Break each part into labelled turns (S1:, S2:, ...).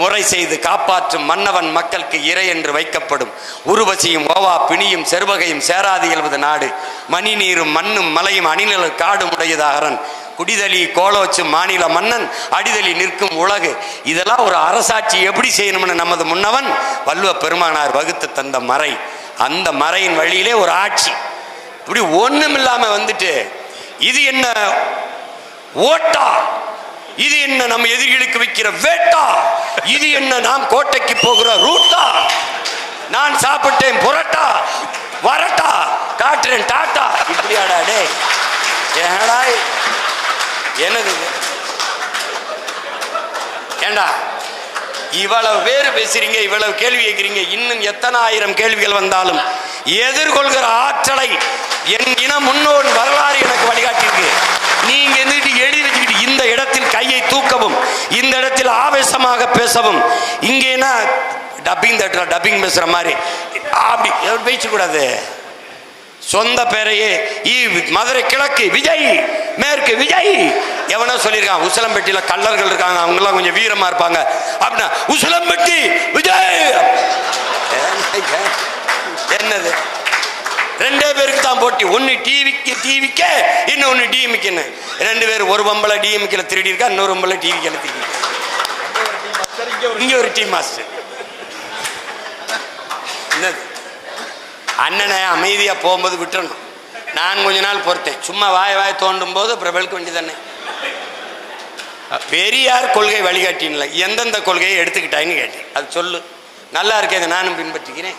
S1: முறை செய்து காப்பாற்றும் மன்னவன் மக்களுக்கு இறை என்று வைக்கப்படும். உருவசியும் ஓவா பிணியும் செருவகையும் சேராது இயல்வது நாடு. மணி நீரும் மண்ணும் மலையும் அணிநில காடும் உடையதாகரன் குடிதலி கோலோச்சு மாநில மன்னன் அடிதலி நிற்கும் உலகு. இதெல்லாம் ஒரு அரசாட்சி எப்படி செய்யணும்னு நமது முன்னவன் வல்லுவ பெருமானார் வகுத்து தந்த மறை. அந்த மறையின் வழியிலே ஒரு ஆட்சி. இப்படி ஒன்றும் இல்லாமல் வந்துட்டு இது என்ன ஓட்டா? இது என்ன நம்ம எதிரிகளுக்கு வைக்கிற வேட்டா? இது என்ன நாம் கோட்டைக்கு போகிற ரூட்டா? நான் சாப்பிட்டேன் புரட்டா வரட்டா காட்டுறேன் டாட்டா. இப்படியாடா டே ஏடா என்னது ஏண்டா? இவ்வளவு பேர் பேசுறீங்க இவ்வளவு கேள்வி கேட்கிறீங்க இன்னும் எத்தனை ஆயிரம் கேள்விகள் வந்தாலும் எதிர்கொள்கிற ஆற்றலை என் இன முன்னோர் வரலாறு எனக்கு வழிகாட்டியிருக்கு. நீங்க எழுதி இந்த இடத்தில் கையை தூக்கவும் இந்த இடத்தில் ஆவேசமாக பேசவும். இங்கேனா டப்பிங் தட்டுற டப்பிங் பேசுற மாதிரி. அப்படி பேசக்கூடாது சொந்த பேரையே மதுரை கிழக்கு விஜய் மேற்கு விஜய். எவனோ சொல்லியிருக்கான் உசிலம்பட்டியில் கல்லர்கள் இருக்காங்க அவங்கெல்லாம் கொஞ்சம் வீரமா இருப்பாங்க. அப்படின்னா உசிலம்பட்டி விஜய் என்னது ரெண்டே பேருக்கு தான் போட்டி. ஒன்று டிவிக்கு டிவிக்கு இன்னொன்று டிஎம்கேன்னு ரெண்டு பேர் ஒரு பொம்பளை டிஎம்கில் திருடி இருக்கா இன்னொரு பொம்பளை டிவிக்கில் திருடி இங்க ஒரு டீம் மாஸ்டர். என்னது? அண்ணனை அமைதியாக போகும்போது விட்டுறணும். நான் கொஞ்ச நாள் பொறுத்தேன். சும்மா வாய் வாய் தோண்டும் போது பிரபலுக்கு வேண்டியதானே பெரியார் கொள்கை வழிகாட்டின்ல எந்தெந்த கொள்கையை எடுத்துக்கிட்டாங்கன்னு கேட்டேன். அது சொல்லு. நல்லா இருக்கே நானும் பின்பற்றிக்கிறேன்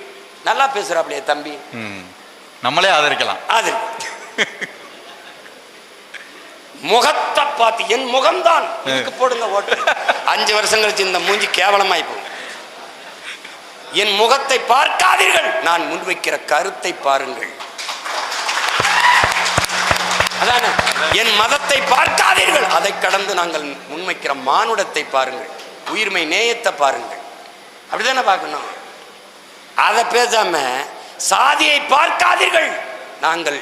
S1: நல்லா பேசுறாப்லையே தம்பி.
S2: நம்மளே ஆதரிக்கலாம்.
S1: அது முகத்தை பார்த்து என் முகம்தான். இதுக்கு போடுங்க ஓட்டு. அஞ்சு வருஷம் கழிச்சு இந்த மூஞ்சி கேவலமாய் போகும் என் முகத்தை பார்க்காதீர்கள். நான் முன்வைக்கிற கருத்தை பாருங்கள். அதானே? என் மதத்தை பார்க்காதீர்கள். அதை கடந்து நாங்கள் முன்வைக்கிற மானுடத்தை பாருங்கள். உயிர்மை நேயத்தை பாருங்கள். அப்படிதானே பார்க்கணும்? அதை பேசாம சாதியை பார்க்காதீர்கள். நாங்கள்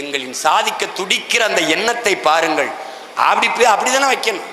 S1: எங்களின் சாதிக்க துடிக்கிற அந்த எண்ணத்தை பாருங்கள். அப்படி அப்படிதானே வைக்கணும்.